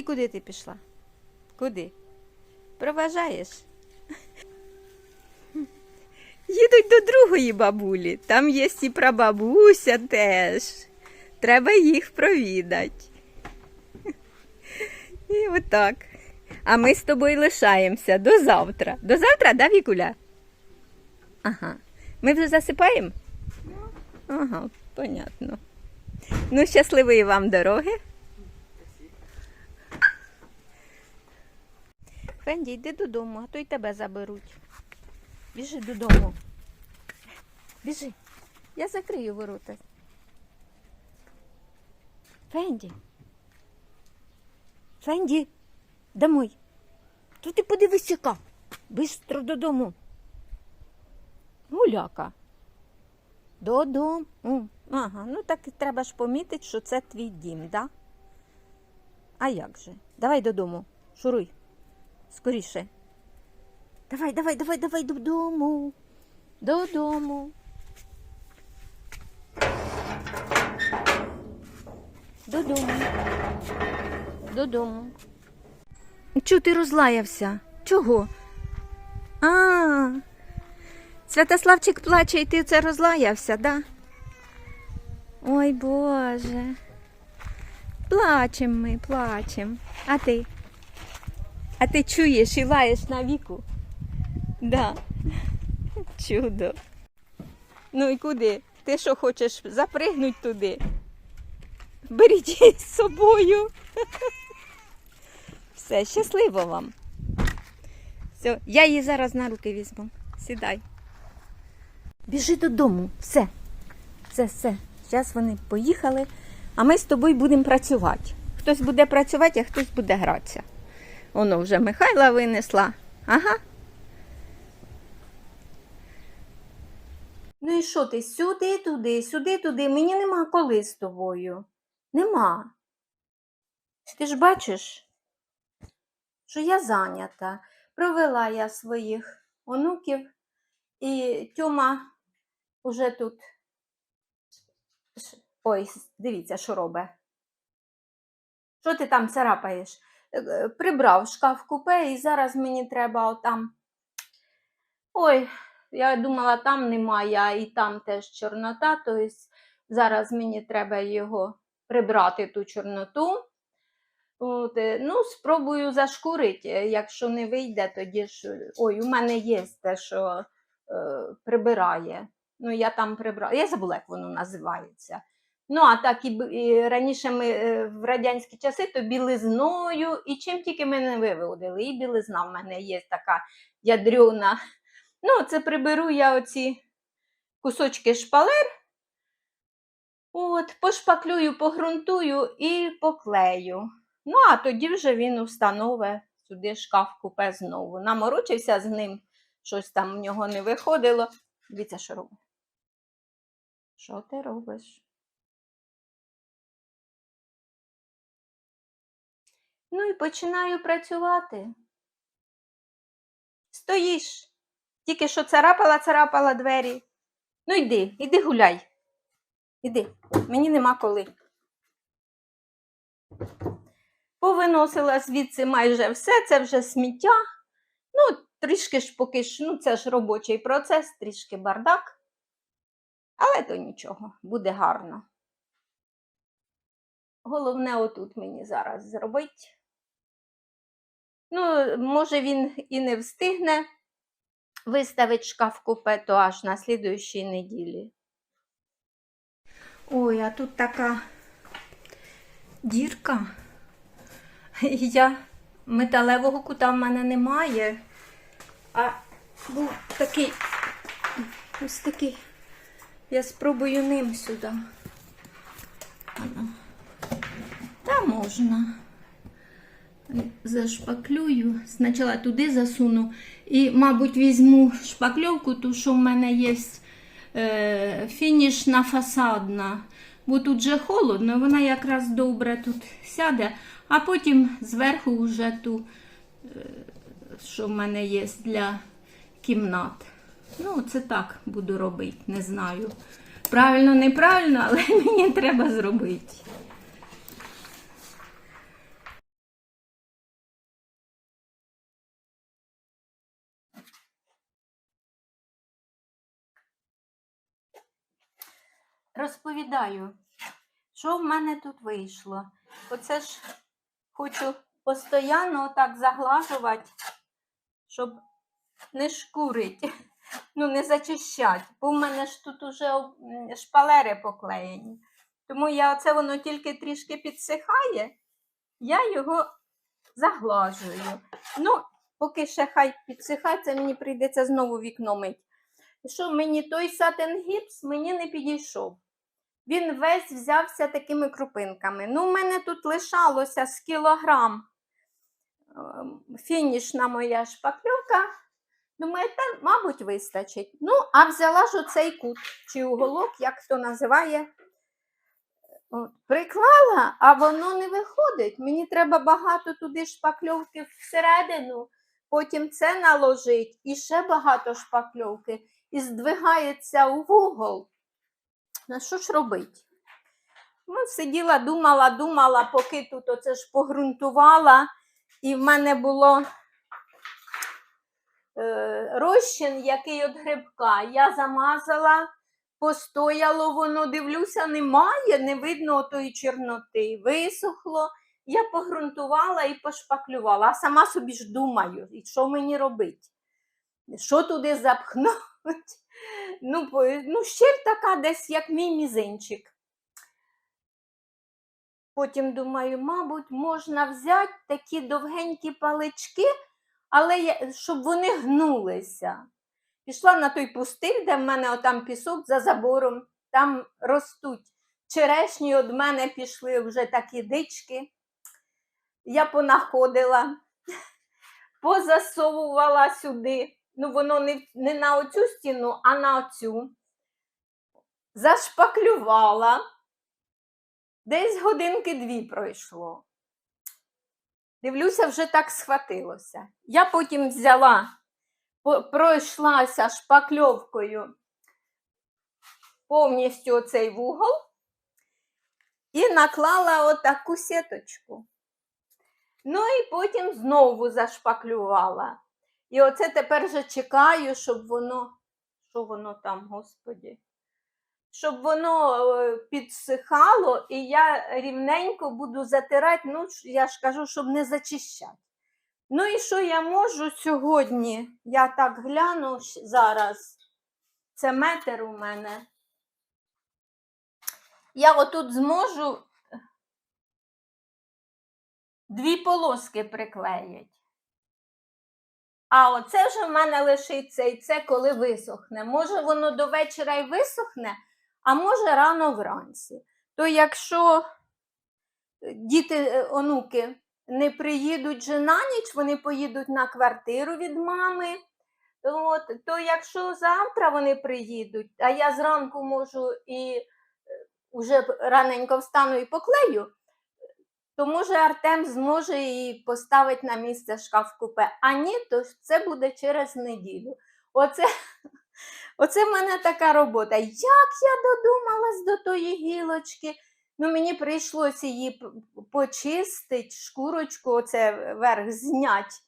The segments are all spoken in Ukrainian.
І куди ти пішла? Куди? Проважаєш? Їдуть до другої бабулі. Там є і прабабуся теж. Треба їх провідати. І отак. А ми з тобою лишаємося до завтра. До завтра, да, Вікуля? Ага. Ми вже засипаємо? Ага, понятно. Ну, щасливої вам дороги. Фенді, йди додому, а то й тебе заберуть. Біжи додому. Біжи. Я закрию ворота. Фенді. Фенді, домой. Тут ти подивись яка. Бистро додому. Гуляка. Додому. Ага, ну так і треба ж помітити, що це твій дім, да? А як же? Давай додому. Шуруй. Скоріше. Давай, давай, давай, давай додому. Додому. Додому. Додому. Чого ти розлаявся? Чого? А, Святославчик плаче, і ти це розлаявся, да? Ой Боже. Плачем ми, плачем. А ти? А ти чуєш і лаєш на віку? Да. Чудо. Ну і куди? Ти що хочеш запригнути туди? Беріть її з собою. Все, щасливо вам. Все, я її зараз на руки візьму. Сідай. Біжи додому. Все. Все, все. Зараз вони поїхали, а ми з тобою будемо працювати. Хтось буде працювати, а хтось буде гратися. Воно вже Михайла винесла. Ага. Ну і що ти? Сюди, туди, сюди, туди. Мені нема коли з тобою. Нема. Ти ж бачиш, що я зайнята. Провела я своїх онуків, і Тьома уже тут. Ой, дивіться, що робить. Що ти там царапаєш? Е, Прибрав шкаф купе і зараз мені треба отам. Ой, я думала, там немає, і там теж чорнота, тобто зараз мені треба його прибрати ту чорноту. От, е, ну, спробую зашкурити. е, Якщо не вийде, тоді ж. Ой, у мене є те, що е, прибирає. Ну, я там прибрала. Я забула, як воно називається. Ну, а так і, раніше ми е, в радянські часи то білизною, і чим тільки ми не виводили. І білизна в мене є така ядрюна. Ну, це приберу я оці кусочки шпалер. От, пошпаклюю, погрунтую і поклею. Ну, а тоді вже він установить сюди шкаф купе знову. Наморочився з ним, щось там в нього не виходило. Дивіться, що робить. Що ти робиш? Ну і починаю працювати. Стоїш. Тільки що царапала, царапала двері. Ну йди, іди гуляй. Іди, мені нема коли. Повиносила звідси майже все, це вже сміття. Ну, трішки ж поки ж, ну це ж робочий процес, трішки бардак. Але то нічого, буде гарно. Головне, отут мені зараз зробить. Ну, може, він і не встигне виставити шкаф купе, то аж на слідуючій неділі. Ой, а тут така дірка. Я металевого кута в мене немає. А був такий, ось такий. Я спробую ним сюди. Та можна. Зашпаклюю. Спочатку туди засуну. І, мабуть, візьму шпакльовку, ту, що в мене є е, фінішна фасадна. Бо тут же холодно, вона якраз добре тут сяде, а потім зверху вже ту, е, що в мене є для кімнат. Ну, це так буду робити, не знаю. Правильно, неправильно, але мені треба зробити. Розповідаю, що в мене тут вийшло. Оце ж хочу постійно так заглажувати, щоб не шкурить, ну не зачищати. Бо в мене ж тут уже шпалери поклеєні. Тому я оце воно тільки трішки підсихає, я його заглажую. Ну, поки ще хай підсихає, це мені прийдеться знову вікно мить. Що мені той сатин гіпс мені не підійшов. Він весь взявся такими крупинками. Ну, у мене тут лишалося з кілограм ем, фінішна моя шпакльовка. Думаю, мабуть, вистачить. Ну, а взяла ж оцей кут чи уголок, як хто називає. От, приклала, а воно не виходить. Мені треба багато туди шпакльовки всередину, потім це наложить і ще багато шпакльовки, і здвигається у вугол. На що ж робить? Ну, сиділа, думала, думала, поки тут оце ж погрунтувала, і в мене було е, розчин, який від грибка. Я замазала, постояло воно, дивлюся, немає, не видно тої чорноти. Висохло, я погрунтувала і пошпаклювала, а сама собі ж думаю, і що мені робити? Що туди запхнуть? Ну, ну, щель така десь, як мій мізинчик. Потім думаю, мабуть, можна взяти такі довгенькі палички, але я- щоб вони гнулися. Пішла на той пустир, де в мене отам пісок за забором, там ростуть черешні, від мене пішли вже такі дички. Я понаходила, позасовувала сюди. Ну, воно не, не на оцю стіну, а на оцю. Зашпаклювала. Десь годинки дві пройшло. Дивлюся, вже так схватилося. Я потім взяла, пройшлася шпакльовкою повністю оцей вугол і наклала отаку сіточку. Ну і потім знову зашпаклювала. І оце тепер вже чекаю, щоб воно, що воно там, господі, щоб воно е, підсихало, і я рівненько буду затирати, ну, я ж кажу, щоб не зачищати. Ну і що я можу сьогодні? Я так гляну зараз. Це метр у мене. Я отут зможу дві полоски приклеїть. А оце вже в мене лишиться і це коли висохне. Може, воно до вечора й висохне, а може рано вранці. То якщо е, діти, е, онуки не приїдуть же на ніч, вони поїдуть на квартиру від мами. От, то якщо завтра вони приїдуть, а я зранку можу і е, уже раненько встану і поклею, то може Артем зможе і поставити на місце шкаф купе. А ні, то це буде через неділю. Оце, оце в мене така робота. Як я додумалась до тої гілочки? Ну, мені прийшлося її почистити, шкурочку, оце верх знять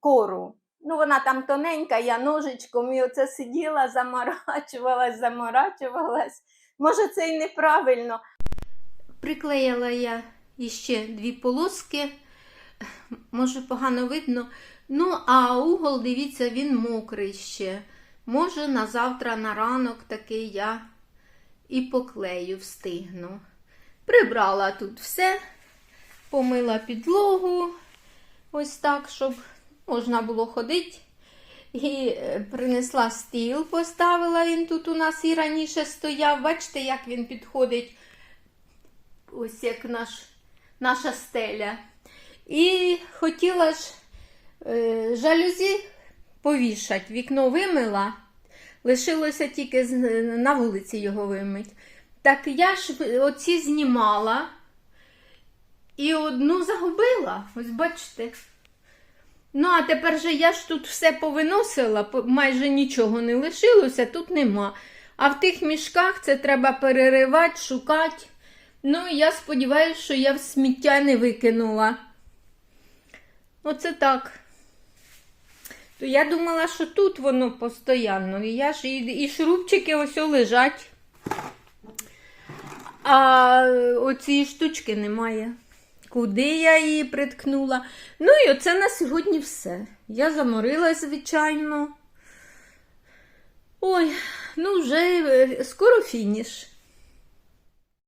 кору. Ну, вона там тоненька, я ножичком і оце сиділа, заморачувалась, заморачувалась. Може, це і неправильно. Приклеїла я іще дві полоски, може погано видно. Ну, а угол, дивіться, він мокрий ще. Може, на завтра, на ранок такий я і поклею встигну. Прибрала тут все, помила підлогу, ось так, щоб можна було ходити. І е, принесла стіл, поставила він тут у нас і раніше стояв. Бачите, як він підходить, ось як наш, наша стеля. І хотіла ж е, жалюзі повішати. Вікно вимила, лишилося тільки на вулиці його вимить. Так я ж оці знімала і одну загубила. Ось бачите. Ну, а тепер же я ж тут все повиносила, майже нічого не лишилося, тут нема. А в тих мішках це треба переривати, шукати. Ну, я сподіваюся, що я в сміття не викинула. Оце так. То я думала, що тут воно постійно. І я ж і, і шрубчики ось лежать. А оцієї штучки немає. Куди я її приткнула? Ну і оце на сьогодні все. Я заморилась, звичайно. Ой, ну вже е, скоро фініш.